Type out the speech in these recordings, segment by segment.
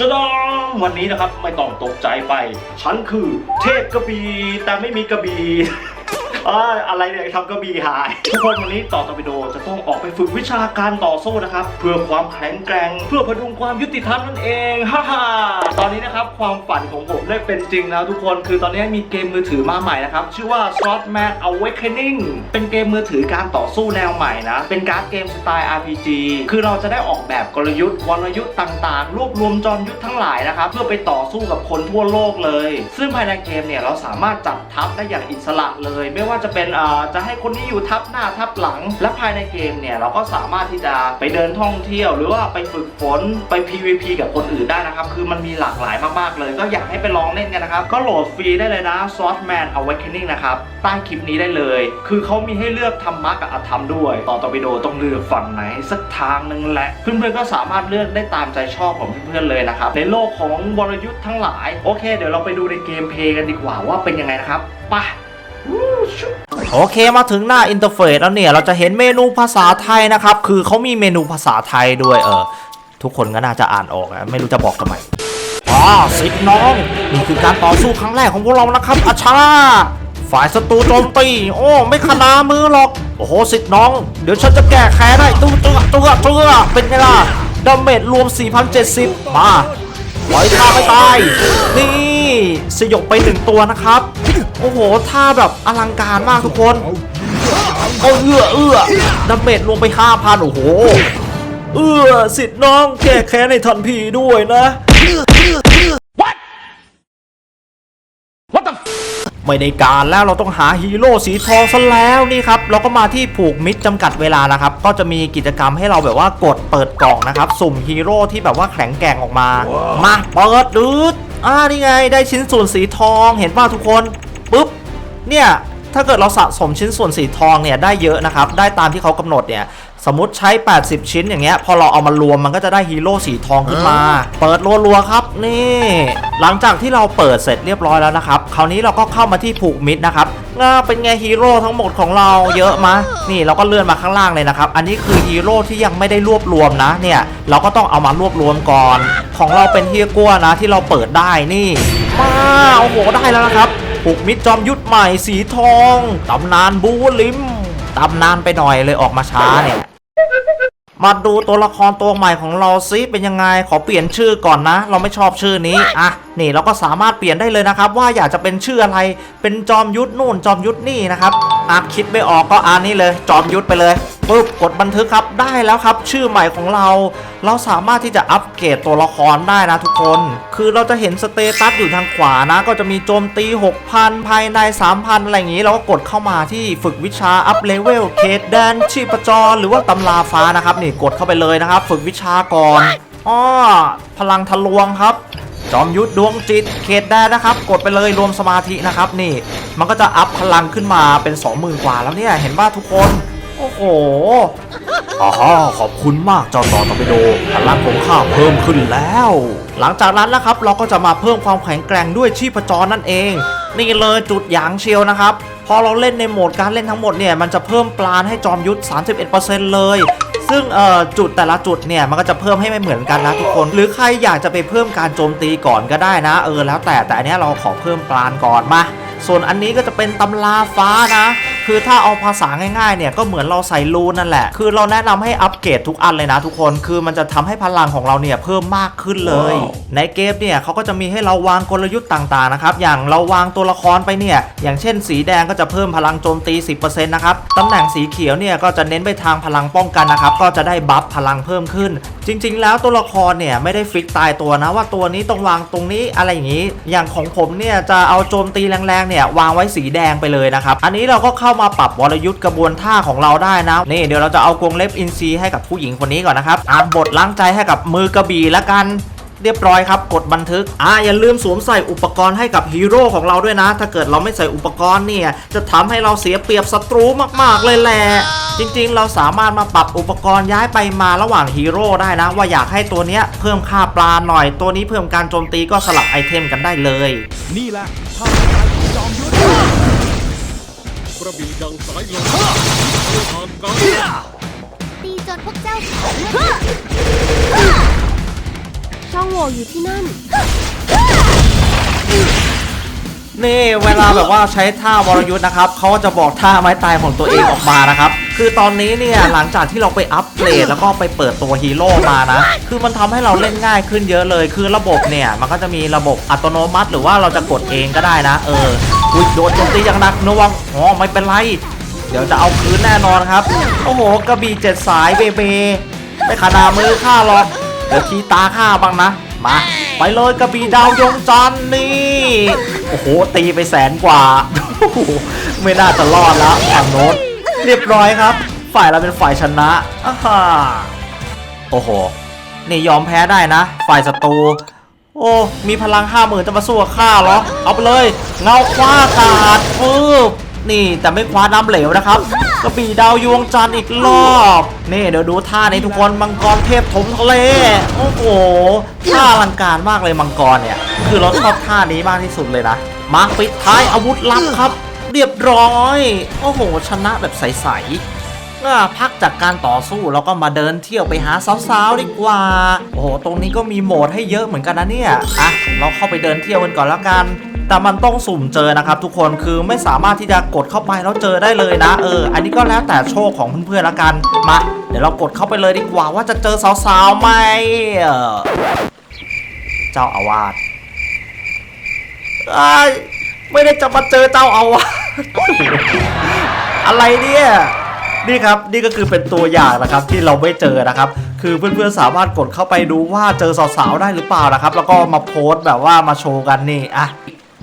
จะดองวันนี้นะครับไม่ต้องตกใจไป ฉันคือเทพกระบี่แต่ไม่มีกระบี่ อ่าอะไรเนี่ยทำกระบี่หาย ทุกคนวันนี้ต่อตอร์ปิโดจะต้องออกไปฝึกวิชาการต่อสู้นะครับ เพื่อความแข็งแกร่ง เพื่อพดุงความยุติธรรมนั่นเองฮ่าฮ่าตอนนี้นะครับความฝันของผมได้เป็นจริงแล้วทุกคนคือตอนนี้มีเกมมือถือมาใหม่นะครับ ชื่อว่า Swordman Awakening เป็นเกมมือถือการต่อสู้แนวใหม่นะ เป็นการ์ดเกมสไตล์ RPG คือเราจะได้ออกแบบกลยุทธ์วรยุทธ์ต่างๆ รวบรวมจอมยุทธ์ทั้งหลายนะครับ เพื่อไปต่อสู้กับคนทั่วโลกเลย ซึ่งภายในเกมเนี่ยเราสามารถจัดทัพได้อย่างอิสระเลยไม่ว่าจะเป็นเอ่อจะให้คนนี้อยู่ทัพหน้าทัพหลัง และภายในเกมเนี่ยเราก็สามารถที่จะไปเดินท่องเที่ยว หรือว่าไปฝึกฝนไป PVP กับคนอื่นได้นะครับ คือมันมีหลากหลายมากๆเลย ก็อยากให้ไปลองเล่นกันนะครับ ก็โหลดฟรีได้เลยนะ Swordman Awakening นะครับใต้คลิปนี้ได้เลย คือเขามีให้เลือกธรรมะกับอธรรมด้วย ต่อตอร์ปิโดต้องเลือกฝั่งไหนสักทางหนึ่งแหละเพื่อนๆก็สามารถเลือกได้ตามใจชอบของเพื่อนๆเลยนะครับในโลกของวรยุทธ์ทั้งหลายโอเค เดี๋ยวเราไปดูในเกมเพย์กันดีกว่าว่าเป็นยังไงนะครับไปวู้ชุบ โอเคมาถึงหน้าอินเทอร์เฟซแล้วเนี่ย เราจะเห็นเมนูภาษาไทยนะครับ คือเขามีเมนูภาษาไทยด้วยเออ ทุกคนก็น่าจะอ่านออกอะไม่รู้จะบอกทำไมอ๋อสิทธิ์น้อง นี่คือการต่อสู้ครั้งแรกของพวกเรานะครับอาชา ฝ่ายศัตรูโจมตี โอ้ ไม่ขนามือหรอก โอ้โหสิทธิ์น้อง เดี๋ยวฉันจะแก้แค้นได้ตู้เตือเตือเตือเป็นไงล่ะดาเมจรวม 4,070 มาปล่อยท่าไม่ตาย นี่ สยบไปหนึ่งตัวนะครับ โอ้โหท่าแบบอลังการมากทุกคนเอาเอื้อเอื้อดาเมจลงไป5,000โอ้โห เอื้อสิทธิ์น้องแก้แค้นในทันทีด้วยนะไม่ได้การแล้วเราต้องหาฮีโร่สีทองซะแล้วนี่ครับ เราก็มาที่ผูกมิตรจำกัดเวลานะครับ ก็จะมีกิจกรรมให้เราแบบว่ากดเปิดกล่องนะครับ สุ่มฮีโร่ที่แบบว่าแข็งแกร่งออกมา มาเปิดดืด อ่านี่ไงได้ชิ้นส่วนสีทองเห็นป่ะทุกคนปุ๊บเนี่ย ถ้าเกิดเราสะสมชิ้นส่วนสีทองเนี่ยได้เยอะนะครับได้ตามที่เขากำหนดเนี่ยสมมติใช้ 80 ชิ้นอย่างเงี้ยพอเราเอามารวมมันก็จะได้ฮีโร่สีทองขึ้นมา เปิดรัวๆครับนี่ หลังจากที่เราเปิดเสร็จเรียบร้อยแล้วนะครับคราวนี้เราก็เข้ามาที่ผูกมิตรนะครับง่าเป็นไงฮีโร่ทั้งหมดของเราเยอะมะนี่เราก็เลื่อนมาข้างล่างเลยนะครับ อันนี้คือฮีโร่ที่ยังไม่ได้รวบรวมนะเนี่ยเราก็ต้องเอามารวบรวมก่อน ของเราเป็นเฮียกัวนะที่เราเปิดได้นี่มาโอ้โหได้แล้วนะครับ ผูกมิตรจอมยุทธใหม่สีทองตำนานบูลิมตำนานไปหน่อยเลยออกมาช้าเนี่ยมาดูตัวละครตัวใหม่ของเราซิเป็นยังไงขอเปลี่ยนชื่อก่อนนะ เราไม่ชอบชื่อนี้อะนี่เราก็สามารถเปลี่ยนได้เลยนะครับ ว่าอยากจะเป็นชื่ออะไรเป็นจอมยุทธนู่นจอมยุทธนี่นะครับ อะคิดไม่ออกก็อ่านนี่เลย จอมยุทธไปเลยปุ๊บกดบันทึกครับได้แล้วครับ ชื่อใหม่ของเรา เราสามารถที่จะอัปเกรดตัวละครได้นะทุกคน คือเราจะเห็นสเตตัสอยู่ทางขวานะ ก็จะมีโจมตี 6,000 ภายใน 3,000 อะไรอย่างนี้ เราก็กดเข้ามาที่ฝึกวิชาอัพเลเวลเขตแดนชีพจร หรือว่าตำราฟ้านะครับ นี่กดเข้าไปเลยนะครับ ฝึกวิชาก่อนอ้อพลังทะลวงครับ จอมยุทธดวงจิตเขตแดนนะครับ กดไปเลยรวมสมาธินะครับนี่ มันก็จะอัพพลังขึ้นมาเป็น20,000กว่าแล้วเนี่ยเห็นว่าทุกคน โอ้โหอ๋อขอบคุณมากเจ้าต่อตอร์ปิโดพลังของข้าเพิ่มขึ้นแล้ว หลังจากนั้นนะครับ เราก็จะมาเพิ่มความแข็งแกร่งด้วยชีพจรนั่นเอง นี่เลยจุดหยางเชียวนะครับ พอเราเล่นในโหมดการเล่นทั้งหมดเนี่ยมันจะเพิ่มปลานให้จอมยุทธ 31%เลย ซึ่งจุดแต่ละจุดเนี่ยมันก็จะเพิ่มให้ไม่เหมือนกันนะทุกคน หรือใครอยากจะไปเพิ่มการโจมตีก่อนก็ได้นะเออแล้วแต่แต่อันนี้เราขอเพิ่มปลานก่อนมา ส่วนอันนี้ก็จะเป็นตำราฟ้านะ คือถ้าเอาภาษาง่ายๆเนี่ยก็เหมือนเราใส่รูนนั่นแหละ คือเราแนะนำให้อัปเกรดทุกอันเลยนะทุกคน คือมันจะทำให้พลังของเราเนี่ยเพิ่มมากขึ้นเลย ในเกมเนี่ยเขาก็จะมีให้เราวางกลยุทธ์ต่างๆนะครับ อย่างเราวางตัวละครไปเนี่ย อย่างเช่น สีแดงก็จะเพิ่มพลังโจมตี 10%นะครับตำแหน่งสีเขียวเนี่ยก็จะเน้นไปทางพลังป้องกันนะครับ ก็จะได้บัฟพลังเพิ่มขึ้น จริง ๆ แล้วตัวละครเนี่ยไม่ได้ฟิกตายตัวนะว่าตัวนี้ต้องวางตรงนี้อะไรอย่างนี้ อย่างของผมเนี่ยจะเอาโจมตีแรงๆเนี่ยวางไว้สีแดงไปเลยนะครับ อันนี้เราก็เข้ามาปรับวรยุทธ์กระบวนท่าของเราได้นะนี่เดี๋ยวเราจะเอากรงเล็บอินซีให้กับผู้หญิงคนนี้ก่อนนะครับอ่านบทล้างใจให้กับมือกระบี่ละกันเรียบร้อยครับ กดบันทึก อ่าอย่าลืมสวมใส่อุปกรณ์ให้กับฮีโร่ของเราด้วยนะ ถ้าเกิดเราไม่ใส่อุปกรณ์เนี่ย จะทำให้เราเสียเปรียบศัตรูมาก ๆ เลยแหละ จริง ๆ เราสามารถมาปรับอุปกรณ์ย้ายไปมาระหว่างฮีโร่ได้นะ ว่าอยากให้ตัวเนี้ยเพิ่มค่าปลาหน่อย ตัวนี้เพิ่มการโจมตีก็สลับไอเทมกันได้เลย นี่แหละท่าทางของจอมยุทธ ระบี่ดังสายลมเข้าทางกันตีจนพวกเจ้าขอเลือดจ้องโหว่อยู่ที่นั่น นี่เวลาแบบว่าใช้ท่าวรยุทธ์นะครับเขาก็จะบอกท่าไม้ตายของตัวเองออกมานะครับ คือตอนนี้เนี่ยหลังจากที่เราไปอัปเกรดแล้วก็ไปเปิดตัวฮีโร่มานะ คือมันทำให้เราเล่นง่ายขึ้นเยอะเลย คือระบบเนี่ยมันก็จะมีระบบอัตโนมัติ หรือว่าเราจะกดเองก็ได้นะ เอออุ้ยโดนโจมตีอย่างหนักนะวังอ๋อไม่เป็นไร เดี๋ยวจะเอาคืนแน่นอนครับ โอ้โหกระบี่เจ็ดสายเบเบไม่ขนาดมือข้าหรอกเดี๋ยวชี้ตาข้าบ้างนะ มา ไปเลยกระบี่ดาวยงจันนี่ โอ้โห ตีไปแสนกว่า ไม่น่าจะรอดแล้วฝั่งโน้นเรียบร้อยครับ ฝ่ายเราเป็นฝ่ายชนะอ้าฮ่าโอ้โห นี่ยอมแพ้ได้นะ ฝ่ายศัตรูโอ้ มีพลังห้าหมื่นจะมาสู้กับข้าเหรอ เอาไปเลย เงาคว้าอากาศปึ๊บนี่แต่ไม่คว้าน้ำเหลวนะครับกระบี่ดาวยวงจันทร์อีกรอบ นี่เดี๋ยวดูท่าในทุกคนมังกรเทพถมทะเล โอ้โหท่าอลังการมากเลยมังกรเนี่ย คือเราชอบท่านี้มากที่สุดเลยนะ มาปิดท้ายอาวุธลับครับ เรียบร้อย โอ้โห ชนะแบบใสๆอ่าพักจากการต่อสู้เราก็มาเดินเที่ยวไปหาสาวๆดีกว่า โอ้โห ตรงนี้ก็มีโหมดให้เยอะเหมือนกันนะเนี่ย อะ เราเข้าไปเดินเที่ยวกันก่อนแล้วกันแต่มันต้องสุ่มเจอนะครับทุกคนคือไม่สามารถที่จะกดเข้าไปแล้วเจอได้เลยนะ เออ อันนี้ก็แล้วแต่โชคของเพื่อนๆละกันมาเดี๋ยวเรากดเข้าไปเลยดีกว่าว่าจะเจอสาวๆไหมเจ้าอาวาส อ้ายไม่ได้จะมาเจอเจ้าอาวาสอะไรเนี่ย นี่ครับนี่ก็คือเป็นตัวอย่างนะครับที่เราไม่เจอนะครับ คือเพื่อนๆสามารถกดเข้าไปดูว่าเจอสาวๆได้หรือเปล่านะครับ แล้วก็มาโพสต์แบบว่ามาโชว์กันนี่อะ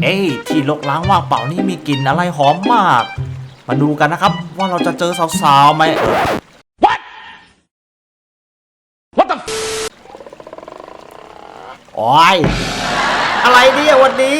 เอ้ยที่ลกล้างว่างเปล่านี่มีกลิ่นอะไรหอมมาก มาดูกันนะครับ ว่าเราจะเจอสาวๆไหมเออ What the โอ้ยอะไรเนี่ยวันนี้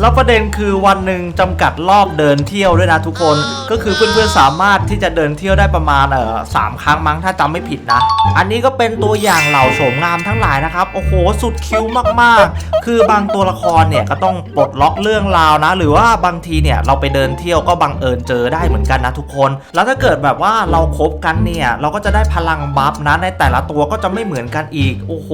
แล้วประเด็นคือวันหนึ่งจำกัดรอบเดินเที่ยวด้วยนะทุกคน ก็คือเพื่อนๆสามารถที่จะเดินเที่ยวได้ประมาณเออสามครั้งมั้งถ้าจำไม่ผิดนะ อันนี้ก็เป็นตัวอย่างเหล่าโฉมงามทั้งหลายนะครับ โอ้โห สุดคิ้วมากๆ คือบางตัวละครเนี่ยก็ต้องปลดล็อกเรื่องราวนะ หรือว่าบางทีเนี่ยเราไปเดินเที่ยวก็บังเอิญเจอได้เหมือนกันนะทุกคน แล้วถ้าเกิดแบบว่าเราคบกันเนี่ยเราก็จะได้พลังบัฟนะในแต่ละตัวก็จะไม่เหมือนกันอีก โอ้โห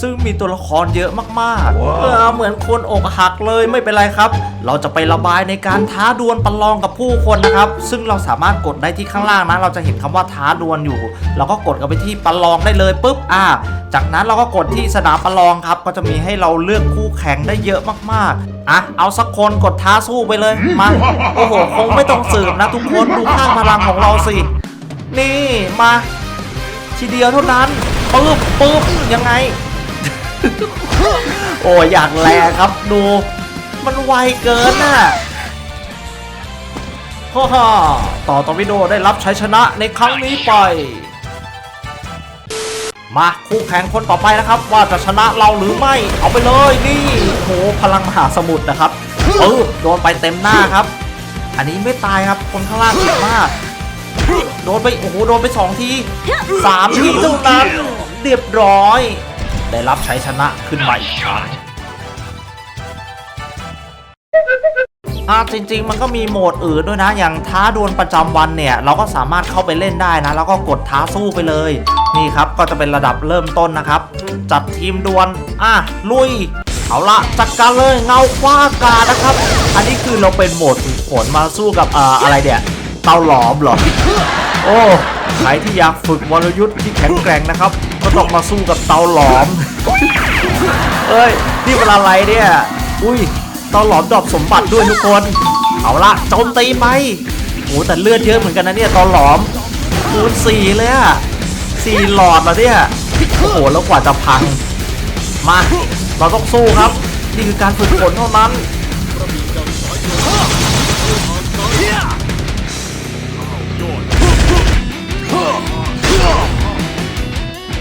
ซึ่งมีตัวละครเยอะมากๆเออเหมือนคนอกหักเลยไม่เป็นไรครับ เราจะไประบายในการท้าดวลประลองกับผู้คนนะครับ ซึ่งเราสามารถกดได้ที่ข้างล่างนะ เราจะเห็นคำว่าท้าดวลอยู่ เราก็กดกันไปที่ประลองได้เลยปุ๊บ อ่า จากนั้นเราก็กดที่สนามประลองครับ ก็จะมีให้เราเลือกคู่แข่งได้เยอะมากๆ อะ เอาสักคนกดท้าสู้ไปเลย มา โอ้โห คงไม่ต้องสืบนะทุกคน ดูข้างพลังของเราสิ นี่ มา ทีเดียวเท่านั้นปึ๊บปึ๊บยังไงโอ้ยอยากแลครับดู มันไวเกินน่ะฮ่าฮ่าต่อตอวิโดได้รับชัยชนะในครั้งนี้ไป มาคู่แข่งคนต่อไปนะครับ ว่าจะชนะเราหรือไม่ เอาไปเลยนี่โหพลังมหาสมุทรนะครับเออโดนไปเต็มหน้าครับ อันนี้ไม่ตายครับคนข้างล่างเจ็บมากโดนไปโอ้โหโดนไปสองทีสามทีเท่านั้นเรียบร้อย ได้รับชัยชนะขึ้นมาอีกครั้ง อ่าจริง ๆ มันก็มีโหมดอื่นด้วยนะ อย่างท้าดวลประจำวันเนี่ย เราก็สามารถเข้าไปเล่นได้นะ แล้วก็กดท้าสู้ไปเลย นี่ครับ ก็จะเป็นระดับเริ่มต้นนะครับ จัดทีมดวล อะ ลุย เอาละจัดการเลยเงาคว้าอากาศนะครับ อันนี้คือเราเป็นโหมดฝึกฝนมาสู้กับเอ่ออะไรเนี่ย เตาหลอมหรอ โอ้ใครที่อยากฝึกวรยุทธ์ที่แข็งแกร่งนะครับ ก็ต้องมาสู้กับเตาหลอมเอ้ย นี่เป็นอะไรเนี่ย อุ้ย เตาหลอมดรอปสมบัติด้วยทุกคน เอาละโจมตีไปโอ้แต่เลือดเยอะเหมือนกันนะเนี่ยเตาหลอมคูณสี่เลยอะสี่หลอดแล้วเนี่ยโอ้โหแล้วกว่าจะพัง มาเราต้องสู้ครับ นี่คือการฝึกฝนเท่านั้น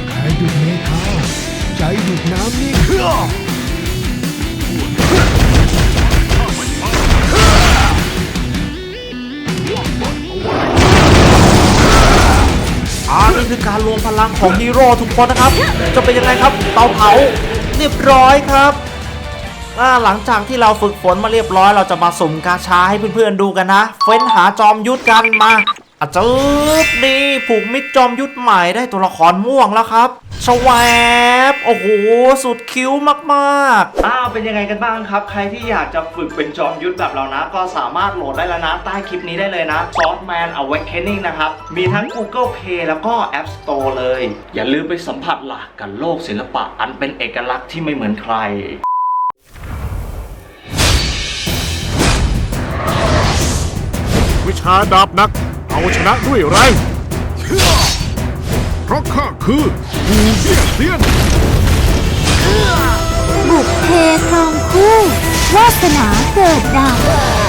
ใครดุดเมฆาใจดุดน้ำนิ่ การรวมพลังของฮีโร่ทุกคนนะครับ จะเป็นยังไงครับ เตาเผาเรียบร้อยครับหลังจากที่เราฝึกฝนมาเรียบร้อย เราจะมาสุ่มกาชาให้เพื่อนๆดูกันนะ เฟ้นหาจอมยุทธกันมา อะจึ๊บนี่ผูกมิดจอมยุทธใหม่ได้ตัวละครม่วงแล้วครับสวบโอ้โห สุดคิ้วมากๆ อ้าว เป็นยังไงกันบ้างครับ ใครที่อยากจะฝึกเป็นจอมยุทธแบบเรานะ ก็สามารถโหลดได้แล้วนะ ใต้คลิปนี้ได้เลยนะ Swordman Awakening นะครับ มีทั้ง Google Play แล้วก็ App Store เลย อย่าลืมไปสัมผัสหลักกับโลกศิลปะอันเป็นเอกลักษณ์ที่ไม่เหมือนใครวิชาดาบนัก เอาชนะด้วยแรงเพราะข้าคือหูเบี้ยเซียน บุกเพทองคู่ วาสนาเกิดดับ